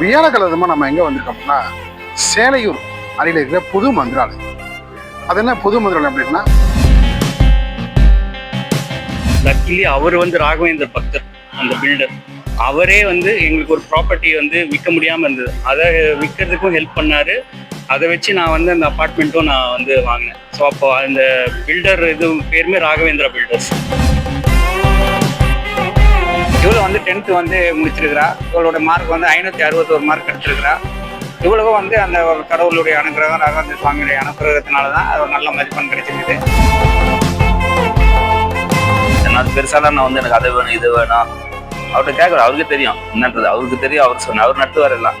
வியாழக்கிழமை நம்ம எங்கே வந்திருக்கோம்னா சேலையூர் அருகில் இருக்கிற புது மந்திராலயம். அது என்ன புது மந்திராலயம் அப்படின்னா? லக்கிலி அவர் வந்து ராகவேந்திர பக்தர் அந்த பில்டர் அவரே வந்து எங்களுக்கு ஒரு ப்ராப்பர்ட்டி வந்து விற்க முடியாமல் இருந்தது. அதை விற்கிறதுக்கும் ஹெல்ப் பண்ணாரு. அதை வச்சு நான் வந்து அந்த அப்பார்ட்மெண்ட்டும் நான் வந்து வாங்கினேன். ஸோ அப்போ அந்த பில்டர் இது பேருமே ராகவேந்திரா பில்டர்ஸ் இவ்வளோ வந்து டென்த்து வந்து முடிச்சிருக்கிறா. இவளோட மார்க் வந்து ஐநூற்றி அறுபத்தோரு மார்க் எடுத்திருக்கிறா. இவ்வளவு வந்து அந்த ஒரு கடவுளுடைய அனுகிரகம் ராகவேந்திர சுவாமியுடைய அனுகிரகத்தினால தான் அது நல்ல மதிப்பெண் கிடைச்சிருக்குது. நான் பெருசாலாம் நான் வந்து எனக்கு அதை வேணும் இது வேணும். அவர்கிட்ட கேட்கல அவருக்கு தெரியும் என்னன்றது. அவருக்கு தெரியும் அவர் சொன்ன அவர் நட்டு வரலாம்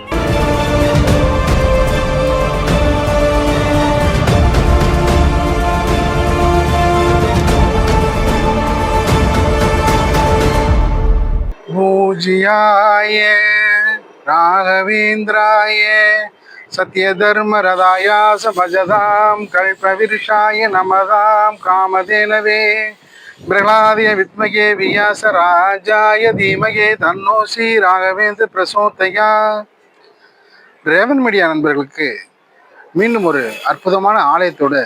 பூஜியாய ராகவேந்திராய சத்யதர்மரதாயாச பஜதாம் கல்பவிருஷாய நமதாம் காமதேனவே. பிரகலாதிய வித்மகே வியாச ராஜாய தீமகே தன்னோசி ராகவேந்திர பிரசோத்தையா ரேவன் மீடியா நண்பர்களுக்கு மீண்டும் ஒரு அற்புதமான ஆலயத்தோடு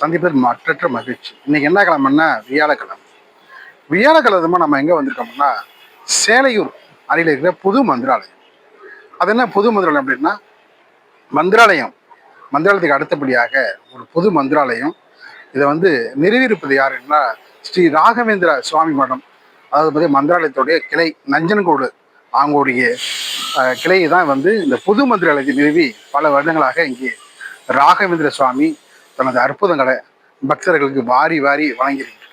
சந்திப்பது மற்றற்ற மகிழ்ச்சி. இன்னைக்கு என்ன கிழமைன்னா வியாழக்கிழமை. வியாழக்கிழமை நம்ம எங்கே வந்திருக்கோம்னா சேலையூர் அருகில் இருக்கிற புது மந்திராலயம். அது என்ன புது மந்திராலயம் அப்படின்னா மந்திராலயம். மந்திராலயத்துக்கு அடுத்தபடியாக ஒரு புது மந்திராலயம். இதை வந்து நிறுவியிருப்பது யாருன்னா ஸ்ரீ ராகவேந்திர சுவாமி மடம். அதாவது பார்த்தீங்கன்னா மந்திராலயத்துடைய கிளை நஞ்சன்கோடு அவங்களுடைய கிளையை தான் வந்து இந்த புது மந்திராலயத்தை நிறுவி பல வருடங்களாக இங்கே ராகவேந்திர சுவாமி தனது அற்புதங்களை பக்தர்களுக்கு வாரி வாரி வழங்கியிருக்கிறார்.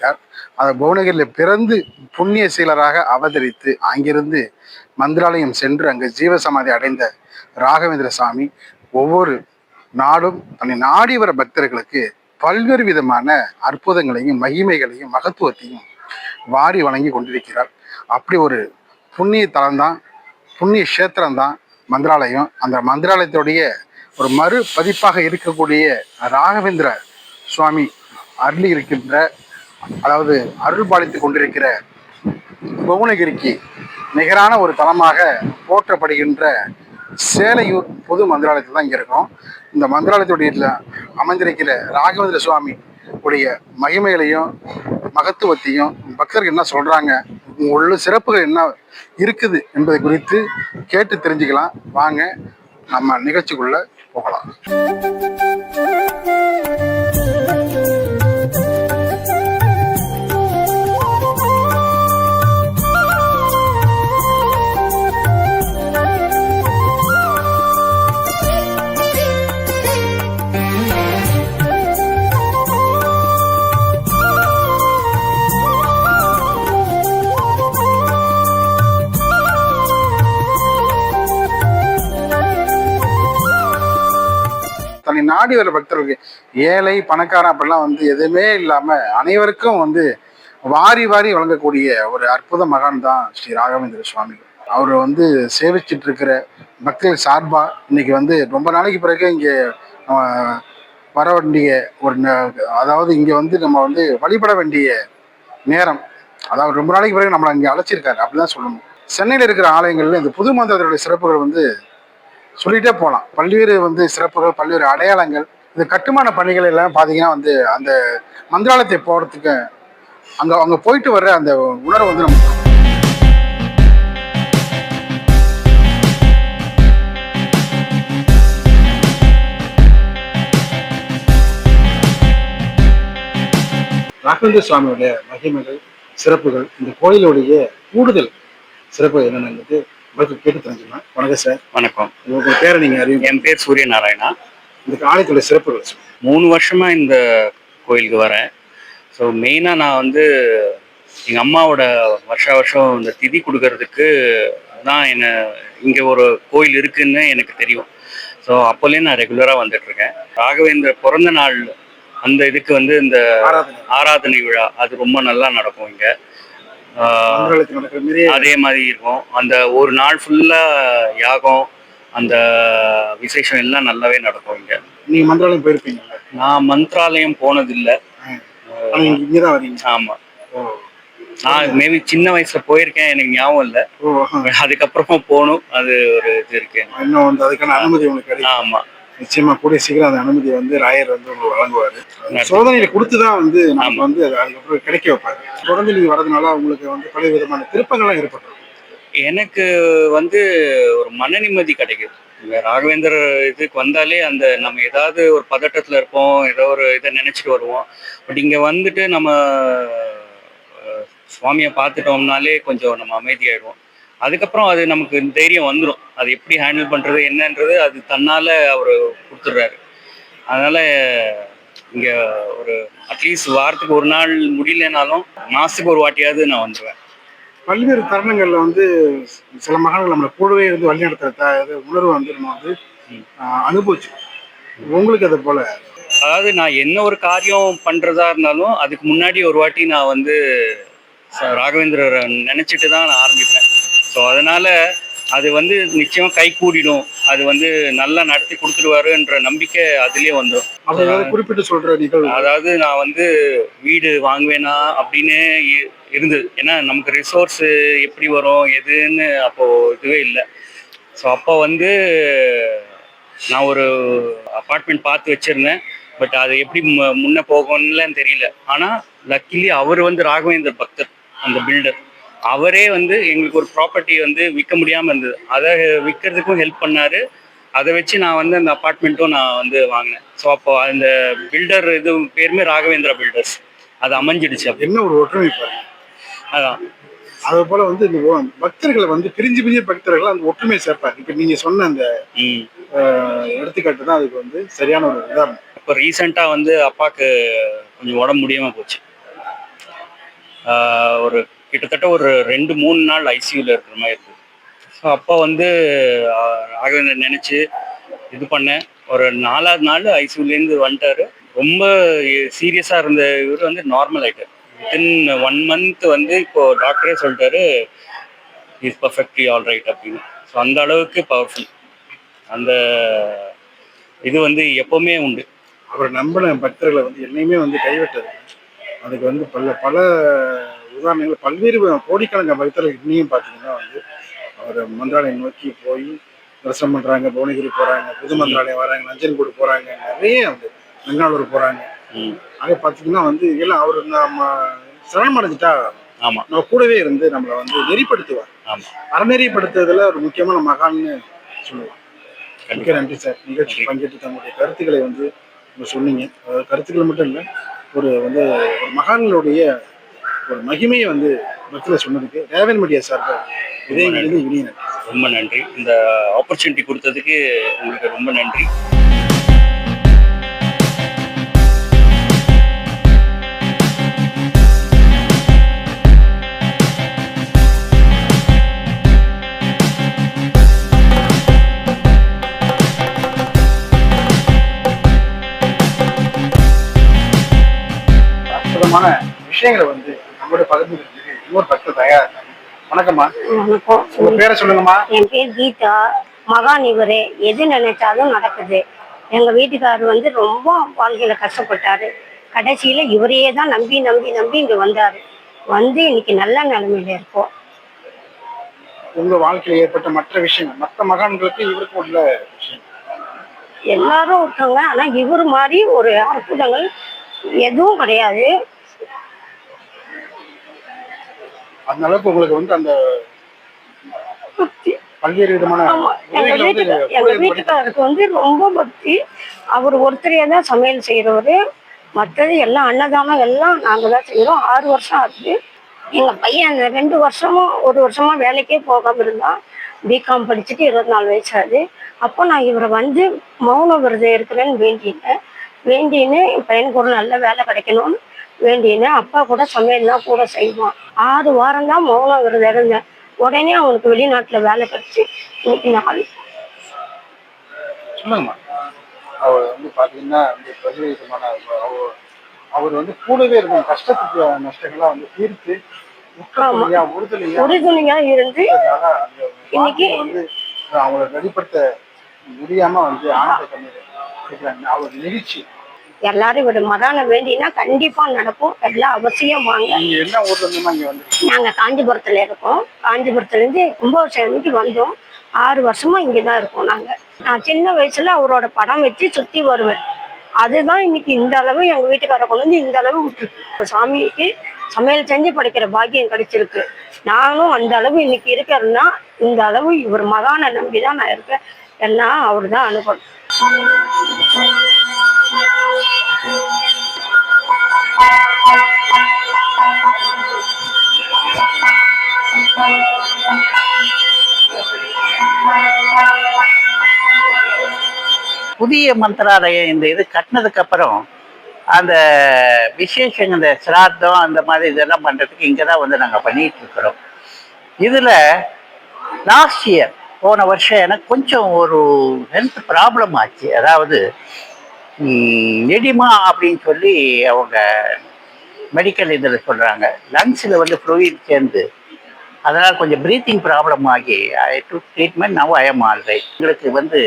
அதை புவனகிரியில் பிறந்து புண்ணிய சீலராக அவதரித்து அங்கிருந்து மந்திராலயம் சென்று அங்கு ஜீவசமாதி அடைந்த ராகவேந்திர சாமி ஒவ்வொரு நாடும் தன்னை நாடி வர பக்தர்களுக்கு பல்வேறு விதமான அற்புதங்களையும் மகிமைகளையும் மகத்துவத்தையும் வாரி வழங்கி கொண்டிருக்கிறார். அப்படி ஒரு புண்ணிய தலம்தான் புண்ணிய கஷேத்திரம்தான் மந்திராலயம். அந்த மந்திராலயத்துடைய ஒரு மறு பதிப்பாக இருக்கக்கூடிய ராகவேந்திர சுவாமி அருளி இருக்கின்ற அதாவது அருள் பாலித்து கொண்டிருக்கிற புவனகிரிக்கு நிகரான ஒரு தலமாக போற்றப்படுகின்ற சேலையூர் பொது மந்திராலயத்தில் தான் இங்கே இருக்கோம் இந்த மந்திராலயத்துடைய அமைந்திருக்கிற ராகவேந்திர சுவாமி உடைய மகிமைகளையும் மகத்துவத்தையும் பக்தர்கள் என்ன சொல்கிறாங்க உள்ள சிறப்புகள் என்ன இருக்குது என்பதை குறித்து கேட்டு தெரிஞ்சுக்கலாம். வாங்க நம்ம நிகழ்ச்சிக்குள்ளே போகலாம். நாடி வர பக்தர்களுக்கு ஏழை பணக்காரன் அப்படிலாம் வந்து எதுவுமே இல்லாம அனைவருக்கும் வந்து வாரி வாரி வழங்கக்கூடிய ஒரு அற்புத மகான் தான் ஸ்ரீ ராகவேந்திர சுவாமி. அவர் வந்து சேவிச்சிட்டு இருக்கிற மக்கள் சார்பா இன்னைக்கு வந்து ரொம்ப நாளைக்கு பிறகு இங்கே வர வேண்டிய ஒரு ந- அதாவது இங்க வந்து நம்ம வந்து வழிபட வேண்டிய நேரம். அதாவது ரொம்ப நாளைக்கு பிறகு நம்மளை இங்கே அழைச்சிருக்காரு அப்படிதான் சொல்லணும். சென்னையில் இருக்கிற ஆலயங்கள்ல இந்த புது மந்திரத்துடைய சிறப்புகள் வந்து சொல்லிட்டே போகலாம் பல்வேறு வந்து சிறப்புகள் பல்வேறு அடையாளங்கள் இந்த கட்டுமான பணிகள் எல்லாம் பார்த்தீங்கன்னா வந்து அந்த மந்திராலயத்தை போகிறதுக்கு அங்கே அங்கே போயிட்டு வர்ற அந்த உணர்வு வந்து நமக்கு ராகவேந்திர சுவாமியுடைய மகிமைகள் சிறப்புகள் இந்த கோயிலுடைய கூடுதல் சிறப்பு என்னென்னு உங்களுக்கு கேட்டு தெரிஞ்சுக்கலாம் வணக்கம் சார். வணக்கம். உங்க பேரை நீங்க அறிவிங்க. என் பேர் சூரிய நாராயணா இந்த ஆலயத்துடைய சிறப்புகள். மூணு வருஷமா இந்த கோயிலுக்கு வரேன். ஸோ மெயினாக நான் வந்து எங்கள் அம்மாவோட வருஷா வருஷம் இந்த திதி கொடுக்கறதுக்கு தான் என்ன இங்கே ஒரு கோயில் இருக்குன்னு எனக்கு தெரியும். ஸோ அப்போலேயும் நான் ரெகுலராக வந்துட்டு இருக்கேன் ராகவேந்திர பிறந்த நாள் அந்த இதுக்கு வந்து இந்த ஆராதனை விழா அது ரொம்ப நல்லா நடக்கும் இங்கே. அதே மாதிரி இருக்கும். அந்த ஒரு நாள் ஃபுல்லா யாகம் அந்த விசேஷம் எல்லாம் நல்லாவே நடக்கும் இங்க. நீங்க மந்திராலயம் போயிருப்பீங்கல்ல? நான் மந்த்ராலயம் போனதில்லை. இங்கதான் வரீங்க. ஆமா. நான் மேபி சின்ன வயசுல போயிருக்கேன் எனக்கு ஞாபகம் இல்லை. அதுக்கப்புறமா போகணும் அது ஒரு இது இருக்கு இன்னும் அதுக்கான அனுமதி உங்களுக்கு ஆமா. நிச்சயமா கூடிய சீக்கிரம் அந்த அனுமதியை வந்து ராயர் வந்து உங்களுக்கு வழங்குவாரு. சோதனையில கொடுத்து தான் வந்து நமக்கு. வந்து அது அதுக்கப்புறம் கிடைக்க வைப்பாரு. தொடர்ந்து நீங்க வரதுனால உங்களுக்கு வந்து பல விதமான திருப்பங்கள்லாம் ஏற்பட்டுரும். எனக்கு வந்து ஒரு மன நிம்மதி கிடைக்குது ராகவேந்தர் இதுக்கு வந்தாலே அந்த நம்ம ஏதாவது ஒரு பதட்டத்துல இருப்போம் ஏதோ ஒரு இதை நினைச்சிட்டு வருவோம். பட் இங்க வந்துட்டு நம்ம சுவாமியை பார்த்துட்டோம்னாலே கொஞ்சம் நம்ம அமைதியாயிடுவோம். அதுக்கப்புறம் அது நமக்கு தைரியம் வந்துடும் அது எப்படி ஹேண்டில் பண்றது என்னன்றது அது தன்னால அவர் கொடுத்துட்றாரு. அதனால இங்க ஒரு அட்லீஸ்ட் வாரத்துக்கு ஒரு நாள் முடியலனாலும் மாசத்துக்கு ஒரு வாட்டியாவது நான் வந்துடுவேன் பல்வேறு தருணங்கள்ல வந்து சில மகான்கள் நம்மளை கூடவே இருந்து த- இது உணர்வு வந்து நம்ம வந்து அனுபவிச்சோம் உங்களுக்கு அது போல? அதாவது நான் என்ன ஒரு காரியம் பண்றதா இருந்தாலும் அதுக்கு முன்னாடி ஒரு வாட்டி நான் வந்து ராகவேந்திரரை நினைச்சிட்டு தான் நான் ஆரம்பிப்பேன். ஸோ அதனால அது வந்து நிச்சயமா கை கூடிடும். அது வந்து நல்லா நடத்தி கொடுத்துருவாருன்ற நம்பிக்கை அதுலயே வந்துடும் குறிப்பிட்டு நிகழ்வு? அதாவது நான் வந்து வீடு வாங்குவேனா அப்படின்னு இருந்தது. ஏன்னா நமக்கு ரிசோர்ஸ் எப்படி வரும் எதுன்னு அப்போ இதுவே இல்லை. ஸோ அப்போ வந்து நான் ஒரு அப்பார்ட்மெண்ட் பார்த்து வச்சிருந்தேன். பட் அது எப்படி முன்ன போகும்னுலாம் தெரியல. ஆனால் லக்கிலி அவர் வந்து ராகவேந்தர் பக்தர் அந்த பில்டர் அவரே வந்து எங்களுக்கு ஒரு ப்ராப்பர்ட்டி வந்து விற்க முடியாமல் இருந்தது. அதை விற்கிறதுக்கும் ஹெல்ப் பண்ணாரு. அதை வச்சு நான் வந்து அந்த அப்பார்ட்மெண்ட்டும் நான் வந்து வாங்கினேன். ஸோ அப்போ அந்த பில்டர் இது பேருமே ராகவேந்திரா பில்டர்ஸ் அது அமைஞ்சிடுச்சு அப்படி என்ன ஒரு ஒற்றுமை பாருங்க அதான். அது போல வந்து இந்த பக்தர்களை வந்து பிரிஞ்சு பிரிஞ்சு பக்தர்கள் அந்த ஒற்றுமையை சேர்ப்பாரு இப்ப நீங்க சொன்ன அந்த எடுத்துக்காட்டு தான் அதுக்கு வந்து சரியான ஒரு உதாரணம். இப்போ ரீசெண்டாக வந்து அப்பாவுக்கு கொஞ்சம் உடம்பு முடியாமல் போச்சு. ஒரு கிட்டத்தட்ட ஒரு ரெண்டு மூணு நாள் ஐசியூவில் இருக்கிற மாதிரி இருக்குது ஸோ அப்போ வந்து ராகவேந்தர் நினச்சி இது பண்ணேன். ஒரு நாலாவது நாள் ஐசியூலேருந்து வந்துட்டாரு. ரொம்ப சீரியஸாக இருந்த இவர் வந்து நார்மல் ஆகிட்டார் வித்தின் ஒன் மந்த் வந்து இப்போது டாக்டரே சொல்லிட்டாரு இஸ் பர்ஃபெக்ட்லி ஆல் ரைட் அப்படின்னு. ஸோ அந்த அளவுக்கு பவர்ஃபுல் அந்த இது வந்து எப்போவுமே உண்டு. அவர் நம்பின பக்தர்களை வந்து என்னையுமே வந்து கைவிட்டது அதுக்கு வந்து பல பல உதாரணங்கள் பல்வேறு கோடிக்கணக்கான பக்தர்கள் இன்னையும் பார்த்தீங்கன்னா வந்து அவர் மந்திராலயம் நோக்கி போய் தரிசனம் பண்றாங்க புவனகிரி போறாங்க புது மந்திராலயம் வராங்க நஞ்சன்கூடு போறாங்க நிறைய வந்து பெங்களூர் போறாங்க. ம். அங்கே பார்த்தீங்கன்னா வந்து எல்லாம் அவர் நம்ம சரணமடைஞ்சிட்டா ஆமா. நம்ம கூடவே இருந்து நம்மளை வந்து நெறிப்படுத்துவார். ஆமா. அறநெறிப்படுத்துறதுல ஒரு முக்கியமான மகான்னு சொல்லுவார். மிக்க நன்றி சார். நிகழ்ச்சி பங்கேற்று தங்களுடைய கருத்துக்களை வந்து சொன்னீங்க. அதாவது கருத்துக்கள் மட்டும் இல்லை ஒரு வந்து ஒரு மகான்களுடைய ஒரு மகிமையை வந்து மக்கள் சொன்னதுக்கு ரேவன் மீடியா சார்பாக இதயங்களிலிருந்து இனிய நன்றி ரொம்ப நன்றி. இந்த ஆப்பர்ச்சுனிட்டி கொடுத்ததுக்கு உங்களுக்கு ரொம்ப நன்றி. விஷயங்களை வந்து வணக்கம்மா. வணக்கம். உங்க பேரை சொல்லுங்கம்மா. என் பேர் கீதா. மகான் இவரு. எது நினைச்சாலும் நடக்குது. எங்க வீட்டுக்காரர் வந்து ரொம்ப வாழ்க்கையில கஷ்டப்பட்டாரு. கடைசியில இவரையே தான் நம்பி நம்பி நம்பி இங்க வந்தாரு. வந்து இன்னைக்கு நல்ல நிலைமையில இருக்கோம். உங்க வாழ்க்கையில் ஏற்பட்ட மற்ற விஷயங்கள் மற்ற மகான்களுக்கு இவருக்கு உள்ள விஷயம் எல்லாரும் இருக்காங்க ஆனா இவர் மாதிரி ஒரு அற்புதங்கள் எதுவும் கிடையாது. அந்த அளவுக்கு உங்களுக்கு வந்து அந்த பல்வேறு விதமான எங்க வீட்டுக்காரருக்கு வந்து ரொம்ப பக்தி. அவர் ஒருத்தரையே தான் சமையல் செய்யறவரு மற்றது எல்லாம் அன்னதானம் எல்லாம் நாங்க தான் செய்யறோம் ஆறு வருஷம் ஆகுது. எங்க பையன் ரெண்டு வருஷமும் ஒரு வருஷமா வேலைக்கே போகாம இருந்தான் பிகாம் படிச்சுட்டு இருபத்தி நாலு வயசு ஆகுது. அப்போ நான் இவரை வந்து மௌன விரதம் இருக்கிறேன்னு வேண்டினேன். வேண்டின்னு என் பையனுக்கு ஒரு நல்ல வேலை கிடைக்கணும்னு வேண்டினேன் அப்பா கூட சமையல்லாம் கூட செய்வான். ஆறு வாரம் தான் மௌன விரதம் இருந்தேன் உடனே அவனுக்கு வெளிநாட்டுல வேலை கிடைச்சு. இன்னைக்கு நாள் அவர் வந்து பாத்தீங்கன்னா இந்த பல்வேறு விதமான அவர் வந்து கூடவே இருக்கும். கஷ்டத்துக்கு நஷ்டங்கள்லாம் வந்து தீர்த்து உறுதுணையா இருந்து இன்னைக்கு வந்து அவங்கள வெளிப்படுத்த முடியாம வந்து ஆனந்த கண்ணீர் அவர் நெகிழ்ச்சி. எல்லாரும் இவர் மதான வேண்டினா கண்டிப்பா நடக்கும். எல்லாம் அவசியம் வாங்க. நீங்க காஞ்சிபுரத்துல இருக்கோம். காஞ்சிபுரத்துல இருந்து கும்பாபிஷேகம் அன்னைக்கு வந்தோம். ஆறு வருஷமா இங்கதான் இருக்கோம் நாங்க. நான் சின்ன வயசுல அவரோட படம் வச்சு சுத்தி வருவேன். அதுதான் இன்னைக்கு இந்த அளவு எங்க வீட்டுக்கார கொண்டு வந்து இந்த அளவு விட்டுருக்கு. சாமிக்கு சமையல் செஞ்சு படைக்கிற பாக்கியம் கிடைச்சிருக்கு. நானும் அந்த அளவு இன்னைக்கு இருக்கிறேன்னா இந்த அளவு இவர் மகானை நம்பி தான் நான் இருக்கேன் எல்லாம் அவர் தான் அனுப்பணும் புதிய மந்திராலயம் இந்த இது கட்டினதுக்கு அப்புறம் அந்த விசேஷங்க இந்த சிரார்த்தம் அந்த மாதிரி இதெல்லாம் பண்றதுக்கு இங்கே தான் வந்து நாங்கள் பண்ணிட்டு இருக்கிறோம் இதில் லாஸ்ட் இயர் போன வருஷம் எனக்கு கொஞ்சம் ஒரு ஹெல்த் ப்ராப்ளம் ஆச்சு. அதாவது எடிமா அப்படின்னு சொல்லி அவங்க மெடிக்கல் இதில் சொல்கிறாங்க லங்ஸில் வந்து ஃப்ளூயிட் சேர்ந்து அதனால் கொஞ்சம் ப்ரீத்திங் ப்ராப்ளம் ஆகி I do treatment now I am all right எங்களுக்கு வந்து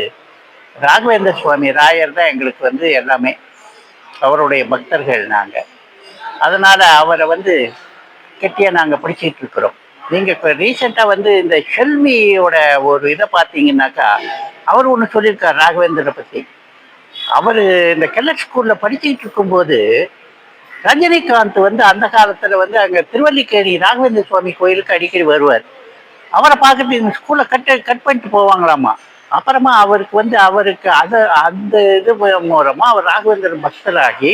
ராகவேந்திர சுவாமி ராயர் தான் எங்களுக்கு வந்து எல்லாமே அவருடைய பக்தர்கள் நாங்கள் அதனால் அவரை வந்து கெட்டியாக நாங்கள் பிடிச்சிட்டு இருக்கிறோம். நீங்கள் இப்போ ரீசெண்டாக வந்து இந்த ஷெல்மியோட ஒரு இதை பார்த்தீங்கன்னாக்கா அவர் ஒன்று சொல்லியிருக்கார் ராகவேந்திரனை பற்றி அவர் இந்த கெல்லட் ஸ்கூலில் படிச்சுக்கிட்டு இருக்கும்போது ரஜினிகாந்த் வந்து அந்த காலத்தில் வந்து அங்கே திருவல்லிக்கேணி ராகவேந்திர சுவாமி கோயிலுக்கு அடிக்கடி வருவார். அவரை பார்க்கறதுக்கு இந்த ஸ்கூலில் கட் கட் பண்ணிட்டு போவாங்களாமா? அப்புறமா அவருக்கு வந்து அவருக்கு அதை அந்த இது மூலமாக அவர் ராகவேந்திரன் பக்தராகி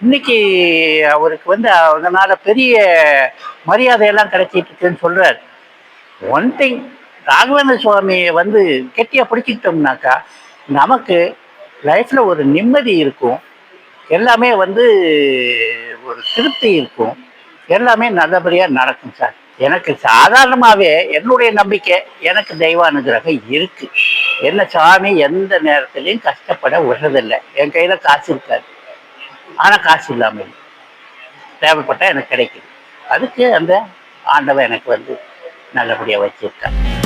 இன்னைக்கு அவருக்கு வந்து அதனால பெரிய மரியாதையெல்லாம் கிடைச்சிட்டு இருக்குன்னு சொல்றார். ஒன் திங் ராகவேந்திர சுவாமியை வந்து கெட்டியாக பிடிச்சிக்கிட்டோம்னாக்கா நமக்கு லைஃப்பில் ஒரு நிம்மதி இருக்கும். எல்லாமே வந்து ஒரு திருப்தி இருக்கும். எல்லாமே நல்லபடியாக நடக்கும் சார். எனக்கு சாதாரணமாகவே என்னுடைய நம்பிக்கை எனக்கு தெய்வானுகிரகம் இருக்குது என்ன சாமி எந்த நேரத்துலையும் கஷ்டப்பட விடுறதில்லை. என் கையில் காசு இருக்காது. ஆனால் காசு இல்லாமல் தேவைப்பட்டால் எனக்கு கிடைக்குது. அதுக்கு அந்த ஆண்டவன் எனக்கு வந்து நல்லபடியாக வச்சிருக்கான்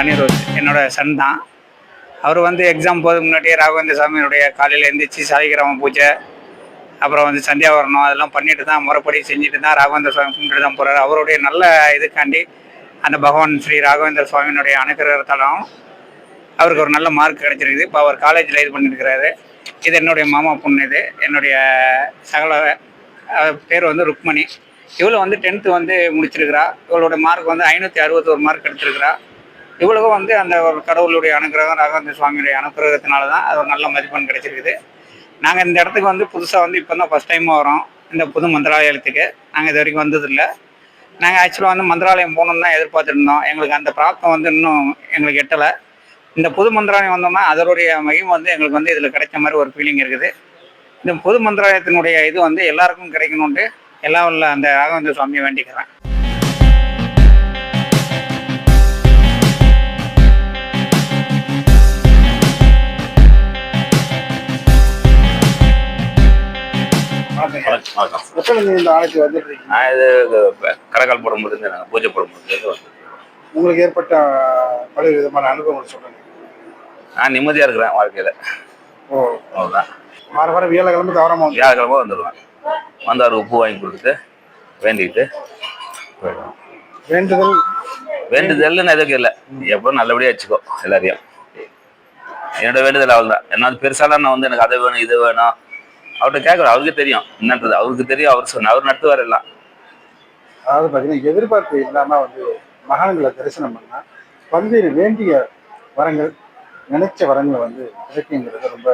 அனிருத் என்னோட சன் தான். அவர் வந்து எக்ஸாம் போகிறதுக்கு முன்னாடியே ராகவேந்திர சாமியினுடைய காலையில் எழுந்திரிச்சு சாலிகிராம பூஜை அப்புறம் வந்து சந்தியா வரணும் அதெல்லாம் பண்ணிட்டு தான் முறைப்படி செஞ்சுட்டு தான் ராகவேந்திர சுவாமி கும்பிட்டு தான் போகிறார் அவருடைய நல்ல இதுக்காண்டி அந்த பகவான் ஸ்ரீ ராகவேந்திர சுவாமியினுடைய அனுகிரகத்தாலும் அவருக்கு ஒரு நல்ல மார்க் கிடைச்சிருக்குது. இப்போ அவர் காலேஜில் இது பண்ணியிருக்கிறாரு இது என்னுடைய மாமா பொண்ணு இது. என்னுடைய சகல பேர் வந்து ருக்மணி. இவ்வளோ வந்து டென்த்து வந்து முடிச்சிருக்கிறா. இவளோட மார்க் வந்து ஐநூற்றி அறுபத்தோரு மார்க் எடுத்திருக்கிறா. இவ்வளவு வந்து அந்த ஒரு கடவுளுடைய அனுகிரகம் ராகவேந்திர சுவாமியுடைய அனுகிரகத்தினால தான் அது ஒரு நல்ல மதிப்பெண் கிடைச்சிருக்குது. நாங்கள் இந்த இடத்துக்கு வந்து புதுசாக வந்து இப்போ தான் ஃபஸ்ட் டைம் வரோம். இந்த புது மந்திராலயத்துக்கு. நாங்கள் இது வரைக்கும் வந்ததில்லை. நாங்கள் ஆக்சுவலாக வந்து மந்திராலயம் போகணும்னு தான் எதிர்பார்த்துருந்தோம். எங்களுக்கு அந்த பிராப்தம் வந்து இன்னும் எங்களுக்கு எட்டலை. இந்த புது மந்திராலயம் வந்தோம்னா அதனுடைய மகிமை வந்து எங்களுக்கு வந்து இதில் கிடைச்ச மாதிரி ஒரு ஃபீலிங் இருக்குது. இந்த பொது மந்திராலயத்தினுடைய இது வந்து எல்லாருக்கும் கிடைக்கணுன்ட்டு எல்லாம் உள்ள அந்த ராகவேந்திர சுவாமியை வேண்டிக்கிறேன். வணக்கம் இந்த ஆணைக்கு வந்துட்டு நான் இது கரகால் போடும்போது நாங்கள் பூஜை போடும்போது உங்களுக்கு ஏற்பட்ட பல விதமான அனுபவங்கள் சொல்லுங்க. நான் நிம்மதியாக இருக்கிறேன் வாழ்க்கையில். ஓ. அவ்வளோதான் வார வாரம் வியாழக்கிழமை தவறாம வியாழக்கிழமை வந்துடுவேன். வந்து அவர் உப்பு வாங்கி கொடுத்துட்டு வேண்டிக்கிட்டு போயிடுவேன். வேண்டுதல். வேண்டுதல்னு எதுவும் இல்லை. எப்போ நல்லபடியாக வச்சுக்கோ எல்லாரையும். என்னோட வேண்டுதல் அவள் தான் என்ன பெருசாலாம் நான் வந்து எனக்கு அதை வேணும் இது வேணும். அவர்கிட்ட கேட்கணும் அவருக்கு தெரியும். என்னன்றது. அவருக்கு தெரியும். அவர் சொன்ன அவர் நடத்துவார் எல்லாம். அதாவது பார்த்தீங்கன்னா எதிர்பார்ப்பு இல்லாம வந்து மகான்களை தரிசனம் பண்ணா பல்வேறு வேண்டிய வரங்கள் நினைச்ச வரங்களை வந்து கிடைக்குங்கிறது ரொம்ப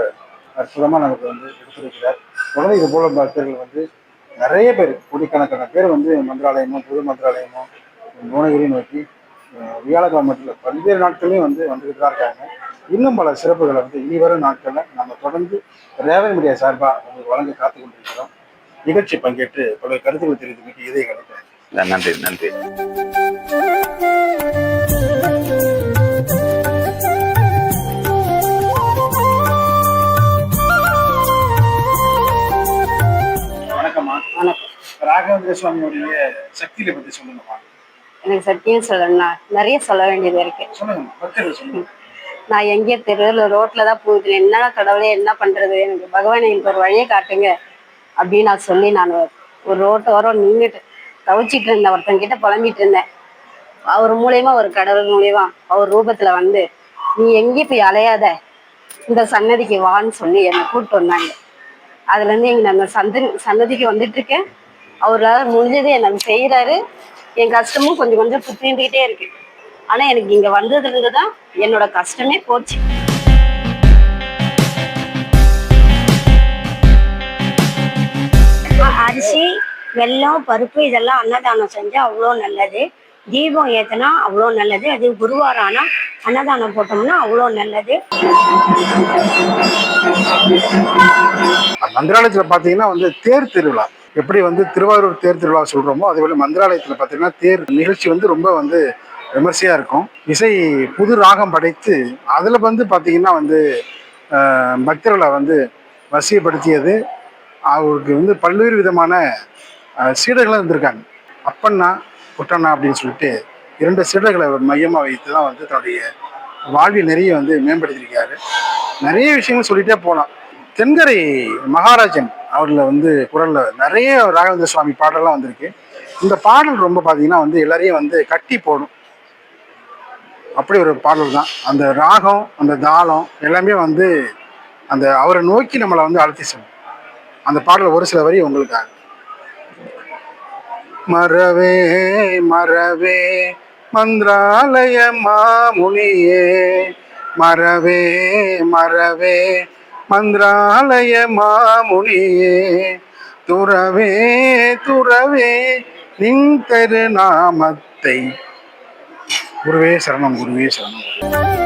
அற்புதமா நமக்கு வந்து எடுத்திருக்கிறார் உடனே இது போல பக்தர்கள் வந்து நிறைய பேர் கோடிக்கணக்கான பேர் வந்து மந்திராலயமும் புது மந்திராலயமும் புவனகிரி நோக்கி வியாழக்கிழமை மட்டும் பல்வேறு நாட்களையும் வந்து வந்துக்கிட்டு தான் இருக்காங்க. இன்னும் பல சிறப்புகளை வந்து இனிவரும் நாட்களில் நம்ம தொடர்ந்து ரேவன் மீடியா சார்பாக உங்களுக்கு வழங்க காத்து கொண்டிருக்கிறோம். நிகழ்ச்சி பங்கேற்று பல கருத்துக்கள் தெரிவித்து இதை கிடைத்தேன் நன்றி நன்றி. ராகவேந்திர சுவாமியோடைய சக்தியில பத்தி சொல்லுங்கம்மா. எனக்கு சக்தின்னு சொல்லணும்னா நிறைய சொல்ல வேண்டியது இருக்கு. சொல்லுங்க. நான் எங்கேயோ தெருவில் ரோட்டில் தான் போகுது. என்ன கடவுளே என்ன பண்ணுறது எனக்கு பகவான் எனக்கு ஒரு வழியை காட்டுங்க. அப்படின்னு நான் சொல்லி நான் ஒரு ரோட்டோரம் நின்றுட்டு தவிச்சிட்டு இருந்தேன். ஒருத்தங்கிட்ட புலம்பிட்டு இருந்தேன். அவர் மூலயமா ஒரு கடவுள் மூலயமா அவர் ரூபத்தில் வந்து நீ எங்கேயும் போய் அலையாத. இந்த சன்னதிக்கு வான்னு சொல்லி என்னை கூப்பிட்டு வந்தாங்க. அதுலேருந்து எங்கள் அந்த நான் சன்னதிக்கு வந்துட்டு இருக்கேன். அவரால் முடிஞ்சது எனக்கு செய்கிறாரு என் கஷ்டமும் கொஞ்சம் கொஞ்சம் புத்திந்துக்கிட்டே இருக்கு. ஆனா எனக்கு இங்க வந்ததுல இருந்து தான் என்னோட கஷ்டமே போச்சு. அரிசி வெல்லம் பருப்பு இதெல்லாம் அன்னதானம் செஞ்சா அவ்வளோ நல்லது. தீபம் ஏத்துனா அவ்வளோ நல்லது. அது குருவாரம் ஆனால் அன்னதானம் போட்டோம்னா அவ்வளோ நல்லது. மந்திராலயத்தில் பார்த்தீங்கன்னா வந்து தேர் திருவிழா. எப்படி வந்து திருவாரூர் தேர் திருவிழா சொல்றோமோ அதே போல மந்திராலயத்துல பாத்தீங்கன்னா தேர் நிகழ்ச்சி வந்து ரொம்ப வந்து விமர்சையாக இருக்கும். இசை புது ராகம் படைத்து அதில் வந்து பார்த்திங்கன்னா வந்து பக்தர்களை வந்து வசியப்படுத்தியது. அவருக்கு வந்து பல்வேறு விதமான சீடர்களும் இருந்திருக்காங்க. அப்பண்ணா புட்டண்ணா அப்படின்னு சொல்லிட்டு இரண்டு சீடர்களை மையமாக வைத்து தான் வந்து தன்னுடைய வாழ்வில் நிறைய வந்து மேம்படுத்தியிருக்காரு. நிறைய விஷயங்கள் சொல்லிட்டே போகலாம் தென்கரை மகாராஜன் அவரில் வந்து குரலில் நிறைய ராகவேந்திர சுவாமி பாடலாம் வந்திருக்கு. இந்த பாடல் ரொம்ப பார்த்தீங்கன்னா வந்து எல்லாரையும் வந்து கட்டி போடும். அப்படி ஒரு பாடல் தான். அந்த ராகம் அந்த தாளம் எல்லாமே வந்து அந்த அவரை நோக்கி நம்மளை வந்து அழுத்தி செல்லும். அந்த பாடல் ஒரு சில வரி உங்களுக்காக. மறவே மறவே மந்திராலய மாமுனியே மறவே மறவே மந்திராலய மாமுனியே துறவே துறவே நின் திருநாமத்தை குருவே சரணம் குருவே சரணம்.